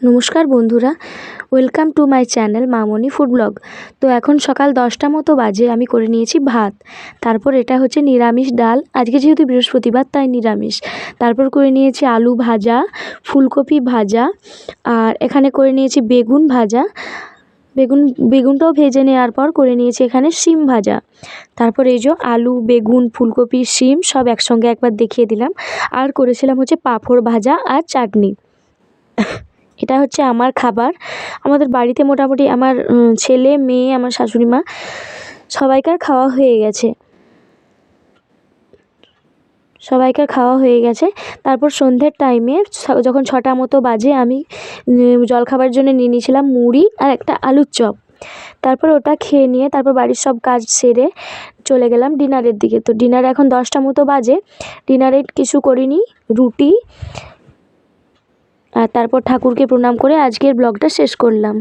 নমস্কার বন্ধুরা, welcome to my channel Mamoni food blog. তো এখন সকাল দশটা মতো বাজে, আমি করে নিয়েছি ভাত। তারপর এটা হচ্ছে নিরামিষ ডাল। আজকে যেহেতু বৃহস্পতিবার, তাই নিরামিষ। তারপর করে নিয়েছি আলু ভাজা, ফুলকপি ভাজা, আর এখানে করে নিয়েছি বেগুন ভাজা। বেগুন, বেগুনটাও ভেজে নেওয়ার পর করে নিয়েছি এখানে শিম ভাজা। তারপর এই যে আলু, বেগুন, ফুলকপি, শিম সব একসঙ্গে একবার দেখিয়ে দিলাম। আর করেছিলাম হচ্ছে পাঁপড় ভাজা আর চাটনি। এটা হচ্ছে আমার খাবার। আমাদের বাড়িতে মোটামুটি আমার ছেলে মেয়ে আমার শাশুড়ি মা সবাইকার খাওয়া হয়ে গেছে। সবাইকার খাওয়া হয়ে গেছে। তারপর সন্ধ্যের টাইমে যখন ছটা মতো বাজে আমি উম, জলখাবারের জন্য নিয়ে নিয়েছিলাম মুড়ি আর একটা আলুর চপ। তারপর ওটা খেয়ে নিয়ে তারপর বাড়ির সব কাজ সেরে চলে গেলাম ডিনারের দিকে। তো ডিনার এখন দশটা মতো বাজে। ডিনারে কিছু করিনি রুটি আর তারপর ঠাকুরকে প্রণাম করে আজকের ব্লগটা শেষ করলাম।